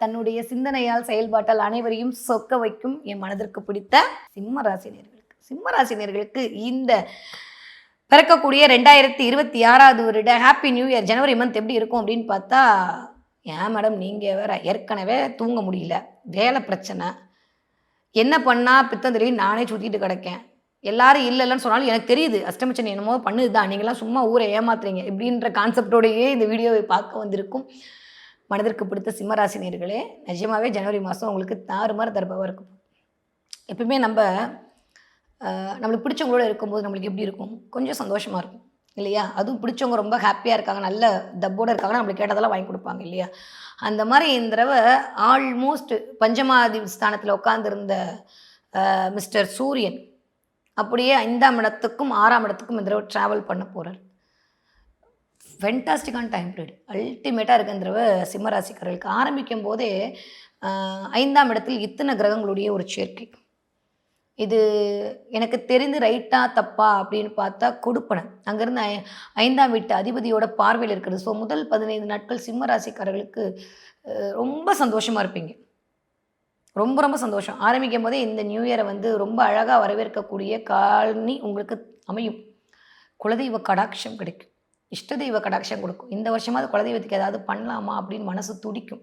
தன்னுடைய சிந்தனையால் செயல்பாட்டால் அனைவரையும் சொக்க வைக்கும் என் மனதிற்கு பிடித்த சிம்ம ராசினியர்களுக்கு சிம்ம ராசினியர்களுக்கு இந்த பிறக்கக்கூடிய ரெண்டாயிரத்தி இருபத்தி ஆறாவது வருட happy new year January month எப்படி இருக்கும் அப்படின்னு பார்த்தா ஏன் மேடம் நீங்கள் வேற ஏற்கனவே தூங்க முடியல வேலை பிரச்சனை. என்ன பண்ணால் பித்தம் தெரியும் நானே சுற்றிட்டு கிடக்கேன். எல்லாரும் இல்லைன்னு சொன்னாலும் எனக்கு தெரியுது அஷ்டமிச்சன் என்னமோ பண்ணுது தான் நீங்களாம் சும்மா ஊரை ஏமாத்துறீங்க இப்படின்ற கான்செப்டோடையே இந்த வீடியோவை பார்க்க வந்திருக்கும். மனதிற்கு பிடித்த சிம்மராசினியர்களே நிஜமாவே ஜனவரி மாதம் உங்களுக்கு தாறுமாறு தரப்பாக இருக்கும். எப்பவுமே நம்ம நம்மளுக்கு பிடிச்சவங்களோட இருக்கும்போது நம்மளுக்கு எப்படி இருக்கும்? கொஞ்சம் சந்தோஷமாக இருக்கும் இல்லையா? அதுவும் பிடிச்சவங்க ரொம்ப ஹாப்பியாக இருக்காங்க நல்ல தப்போடு இருக்காங்க நம்மளுக்கு கேட்டதெல்லாம் வாங்கி கொடுப்பாங்க இல்லையா? அந்த மாதிரி இந்த தடவை ஆல்மோஸ்ட் பஞ்சமாதி ஸ்தானத்தில் உட்காந்துருந்த மிஸ்டர் சூரியன் அப்படியே ஐந்தாம் இடத்துக்கும் ஆறாம் இடத்துக்கும் இந்த தடவை ட்ராவல் பண்ண போகிறார் ஃபென்டாஸ்டிக்கான டைம் பீரியட் அல்டிமேட்டாக இருக்க தடவை சிம்மராசிக்காரர்களுக்கு ஆரம்பிக்கும் போதே ஐந்தாம் இடத்தில் இத்தனை கிரகங்களுடைய ஒரு சேர்க்கை. இது எனக்கு தெரிந்து ரைட்டா தப்பா அப்படின்னு பார்த்தா கொடுப்பனை. அங்கேருந்து ஐந்தாம் வீட்டு அதிபதியோட பார்வையில் இருக்கிறது. ஸோ முதல் பதினைந்து நாட்கள் சிம்ம ராசிக்காரர்களுக்கு ரொம்ப சந்தோஷமாக இருப்பீங்க. ரொம்ப ரொம்ப சந்தோஷம். ஆரம்பிக்கும் போதே இந்த நியூ இயரை வந்து ரொம்ப அழகாக வரவேற்கக்கூடிய காலனி உங்களுக்கு அமையும். குலதெய்வ கடாட்சம் கிடைக்கும். இஷ்ட தெய்வ கடாட்சம் கொடுக்கும். இந்த வருஷமாவது குலதெய்வத்துக்கு ஏதாவது பண்ணலாமா அப்படின்னு மனசு துடிக்கும்.